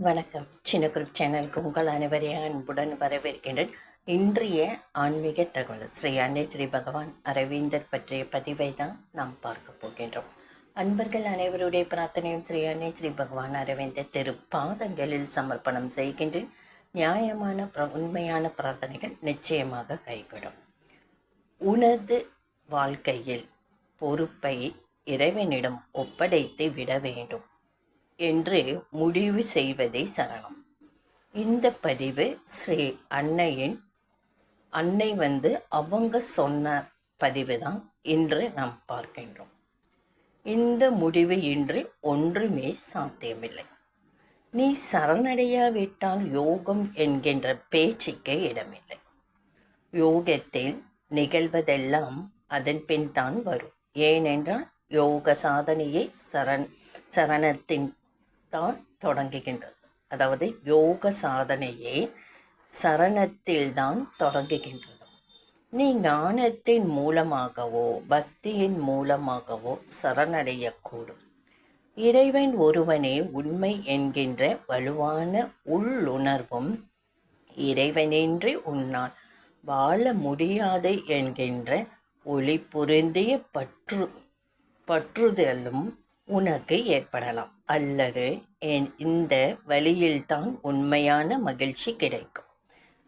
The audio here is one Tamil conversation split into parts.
வணக்கம். சின்ன குரூப் சேனலுக்கு உங்கள் அனைவரையும் அன்புடன் வரவேற்கின்றேன் இன்றைய ஆன்மீக தகவல். ஸ்ரீ அன்னை ஸ்ரீ பகவான் அரவிந்தர் பற்றிய பதிவை தான் நாம் பார்க்க போகின்றோம். அன்பர்கள் அனைவருடைய பிரார்த்தனையும் ஸ்ரீ அன்னை ஸ்ரீ பகவான் அரவிந்தர் திரு பாதங்களில் சமர்ப்பணம் செய்கின்றேன். நியாயமான பிர- உண்மையான பிரார்த்தனைகள் நிச்சயமாக கைகூடும். உனது வாழ்க்கையில் பொறுப்பை இறைவனிடம் ஒப்படைத்து விட வேண்டும். என்று முடிவு செய்வதே சரணம். இந்த பதிவு ஸ்ரீ அன்னையின் அன்னை வந்து அவங்க சொன்ன பதிவு தான் இன்று நாம் பார்க்கின்றோம். இந்த முடிவு இன்றி ஒன்றுமே சாத்தியமில்லை. நீ சரணடையாவிட்டால் யோகம் என்கின்ற பேச்சுக்கே இடமில்லை. யோகத்தில் நிகழ்வதெல்லாம் அதன் பின் தான் வரும். ஏனென்றால் யோக சாதனையை சரண் சரணத்தின் தான் தொடங்குகின்றது. அதாவது யோக சாதனையே சரணத்தில் தான் தொடங்குகின்றது. நீ ஞானத்தின் மூலமாகவோ பக்தியின் மூலமாகவோ சரணடையக்கூடும். இறைவன் ஒருவனே உண்மை என்கின்ற வலுவான உள்ளுணர்வும் இறைவனின்றி உன்னால் வாழ முடியாது என்கின்ற ஒளி பொருந்திய பற்று பற்றுதலும் உனக்கு ஏற்படலாம். அல்லது என் இந்த வழியில்தான் உண்மையான மகிழ்ச்சி கிடைக்கும்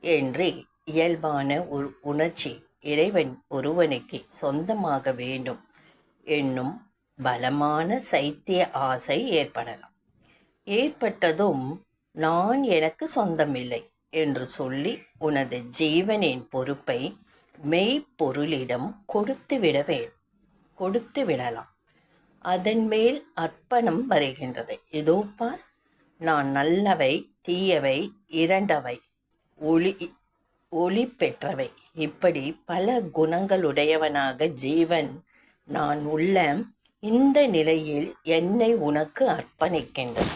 என்று இயல்பான ஒரு உணர்ச்சி இறைவன் ஒருவனுக்கு சொந்தமாக வேண்டும் என்னும் பலமான சைத்திய ஆசை ஏற்படலாம். ஏற்பட்டதும் நான் எனக்கு சொந்தமில்லை என்று சொல்லி உனது ஜீவனின் பொறுப்பை மெய்ப்பொருளிடம் கொடுத்து விட வேண்டும் கொடுத்து விடலாம் அதன் மேல் அர்ப்பணம் வருகின்றது. இதோ பார் நான் நல்லவை தீயவை இரண்டவை ஒளி ஒளி பெற்றவை இப்படி பல குணங்களுடையவனாக ஜீவன் நான் உள்ள இந்த நிலையில் என்னை உனக்கு அர்ப்பணிக்கின்றது.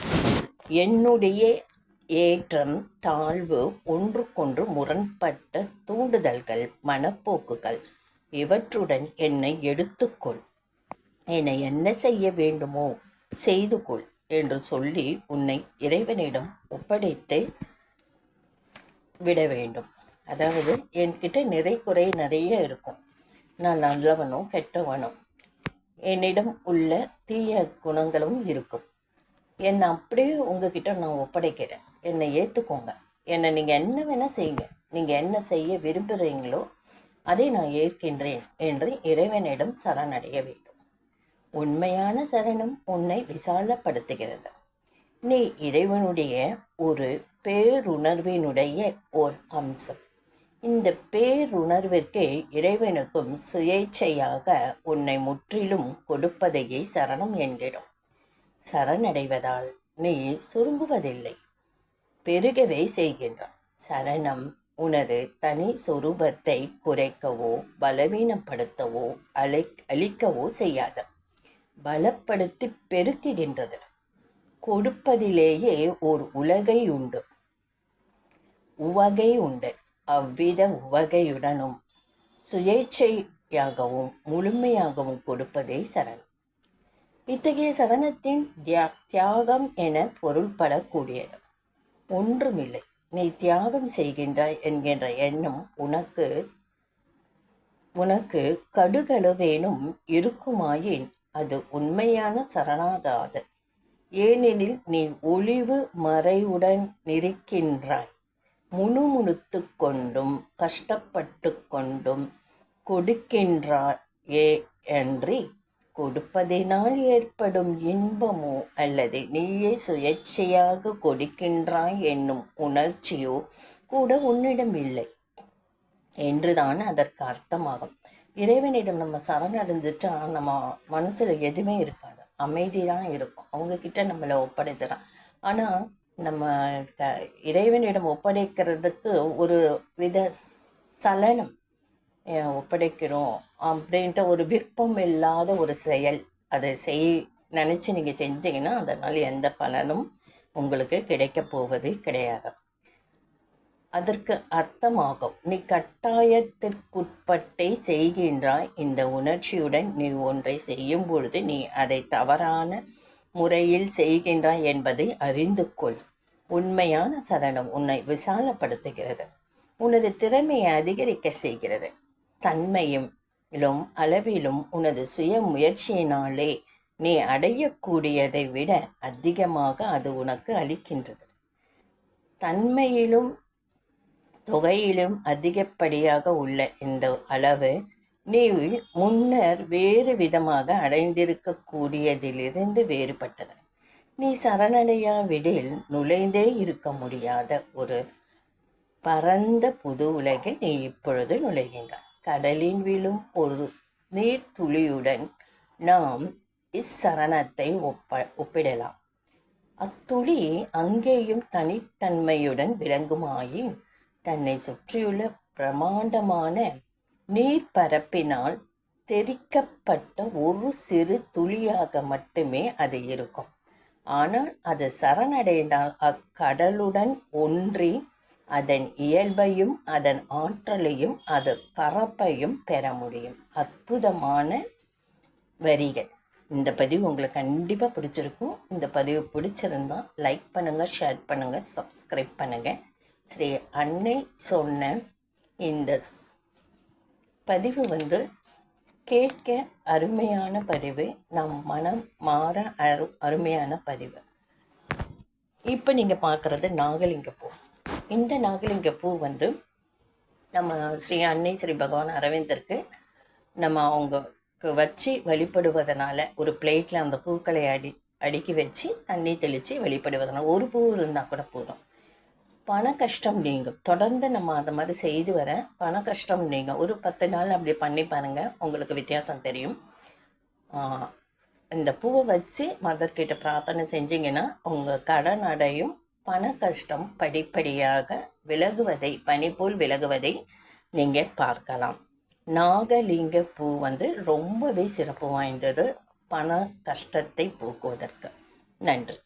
என்னுடைய ஏற்றம் தாழ்வு ஒன்றுக்கொன்று முரண்பட்ட தூண்டுதல்கள் மனப்போக்குகள் இவற்றுடன் என்னை எடுத்துக்கொள். என்னை என்ன செய்ய வேண்டுமோ செய்து கொள் என்று சொல்லி உன்னை இறைவனிடம் ஒப்படைத்து விட வேண்டும். அதாவது என்கிட்ட நிறை குறை நிறைய இருக்கும். நான் நல்லவனும் கெட்டவனும் என்னிடம் உள்ள தீய குணங்களும் இருக்கும். என்னை அப்படியே உங்ககிட்ட நான் ஒப்படைக்கிறேன். என்னை ஏற்றுக்கோங்க என்னை நீங்கள் என்ன வேணால் செய்யுங்க. நீங்கள் என்ன செய்ய விரும்புகிறீங்களோ அதை நான் ஏற்கின்றேன் என்று இறைவனிடம் சரணடைய வேண்டும். உண்மையான சரணம் உன்னை விசாலப்படுத்துகிறது. நீ இறைவனுடைய ஒரு பேருணர்வினுடைய ஓர் அம்சம். இந்த பேருணர்விற்கு இறைவனுக்கும் சுயேச்சையாக உன்னை முற்றிலும் கொடுப்பதையே சரணம் என்கிறோம். சரணடைவதால் நீ சுருங்குவதில்லை. பெருகவே செய்கின்றான். சரணம் உனது தனி சொரூபத்தை குறைக்கவோ பலவீனப்படுத்தவோ அழை அழிக்கவோ செய்யாது. பலப்படுத்தி பெருக்குகின்றது. கொடுப்பதிலேயே ஓர் உலகை உண்டு. உவகை உண்டு. அவ்வித உவகையுடனும் சுயேச்சையாகவும் முழுமையாகவும் கொடுப்பதே சரணம். இத்தகைய சரணத்தின் தியா தியாகம் என பொருள்படக்கூடியது. ஒன்றுமில்லை. நீ தியாகம் செய்கின்றாய் என்கின்ற எண்ணம் உனக்கு உனக்கு கடுகளவேனும் இருக்குமாயின் அது உண்மையான சரணாகாது. ஏனெனில் நீ ஒளிவு மறைவுடன் நிற்கின்றாய். முணுமுணுத்து கொண்டும் கஷ்டப்பட்டு கொண்டும் கொடுக்கின்றாயே. அன்றி கொடுப்பதினால் ஏற்படும் இன்பமோ அல்லது நீயே சுயேட்சையாக கொடுக்கின்றாய் என்னும் உணர்ச்சியோ கூட உன்னிடம் இல்லை. என்றுதான் அதற்கு அர்த்தமாகும். இறைவனிடம் நம்ம சரணடைஞ்சிட்டா நம்ம மனசில் எதுவுமே இருக்காது. அமைதி தான் இருக்கும். அவங்கக்கிட்ட நம்மளை ஒப்படைச்சிடலாம். ஆனால் நம்ம க இறைவனிடம் ஒப்படைக்கிறதுக்கு ஒரு வித சலனம் ஒப்படைக்கிறோம் அப்படின்ட்டு ஒரு விருப்பம் இல்லாத ஒரு செயல். அதை செய் நினச்சி நீங்கள் செஞ்சீங்கன்னா அதனால் எந்த பலனும் உங்களுக்கு கிடைக்கப் போவது கிடையாது. அதற்கு அர்த்தமாகும். நீ கட்டாயத்திற்குட்பட்டே செய்கின்றாய். இந்த உணர்ச்சியுடன் நீ ஒன்றை செய்யும் பொழுது நீ அதை தவறான முறையில் செய்கின்றாய் என்பதை அறிந்து கொள். உண்மையான சரணம் உன்னை விசாலப்படுத்துகிறது. உனது திறமையை அதிகரிக்க செய்கிறது. தன்மையும் அளவிலும் உனது சுய முயற்சியினாலே நீ அடையக்கூடியதை விட அதிகமாக அது உனக்கு அளிக்கின்றது. தன்மையிலும் தொகையிலும் அதிகப்படியாக உள்ள இந்த அளவு நீ முன்னர் வேறு விதமாக அடைந்திருக்கக்கூடியதிலிருந்து வேறுபட்டது. நீ சரணடையாவிடில் நுழைந்தே இருக்க முடியாத ஒரு பரந்த புது உலகில் நீ இப்பொழுது நுழைகின்றாய். கடலின் விழும் ஒரு நீர்த்துளியுடன் நாம் இச்சரணத்தை ஒப்ப ஒப்பிடலாம். அத்துளி அங்கேயும் தனித்தன்மையுடன் விளங்குமாயின் தன்னை சுற்றியுள்ள பிரமாண்டமான நீர்ப்பரப்பினால் தெரிக்கப்பட்ட ஒரு சிறு துளியாக மட்டுமே அது இருக்கும். ஆனால் அது சரணடைந்தால் அக்கடலுடன் ஒன்றி அதன் இயல்பையும் அதன் ஆற்றலையும் அது பரப்பையும் பெற முடியும். அற்புதமான வரிகள். இந்த பதிவு உங்களுக்கு கண்டிப்பாக பிடிச்சிருக்கும். இந்த பதிவு பிடிச்சிருந்தா லைக் பண்ணுங்கள் ஷேர் பண்ணுங்கள் சப்ஸ்கிரைப் பண்ணுங்கள் ஸ்ரீ அன்னை சொன்ன இந்த பதிவு வந்து கேட்க அருமையான பதிவு நம் மனம் மாற அரு அருமையான பதிவு. இப்போ நீங்கள் பார்க்குறது நாகலிங்க பூ. இந்த நாகலிங்க பூ வந்து நம்ம ஸ்ரீ அன்னை ஸ்ரீ பகவான் அரவிந்தருக்கு நம்ம அவங்களுக்கு வச்சு வழிபடுவதனால ஒரு பிளேட்டில் அந்த பூக்களை அடி அடுக்கி வச்சு தண்ணி தெளித்து வழிபடுவதனால ஒரு பூ இருந்தால் கூட போதும். பண கஷ்டம் நீங்கும் தொடர்ந்து நம்ம அதை மாதிரி செய்து வர பண கஷ்டம் நீங்கும் ஒரு பத்து நாள் அப்படி பண்ணி பாருங்கள் உங்களுக்கு வித்தியாசம் தெரியும். இந்த பூவை வச்சு மதர்கிட்ட பிரார்த்தனை செஞ்சீங்கன்னா உங்கள் கடன் அடையும் பண கஷ்டம் படிப்படியாக விலகுவதை பனி போல் விலகுவதை நீங்கள் பார்க்கலாம். நாகலிங்க பூ வந்து ரொம்பவே சிறப்பு வாய்ந்தது பண கஷ்டத்தை போக்குவதற்கு. நன்றி.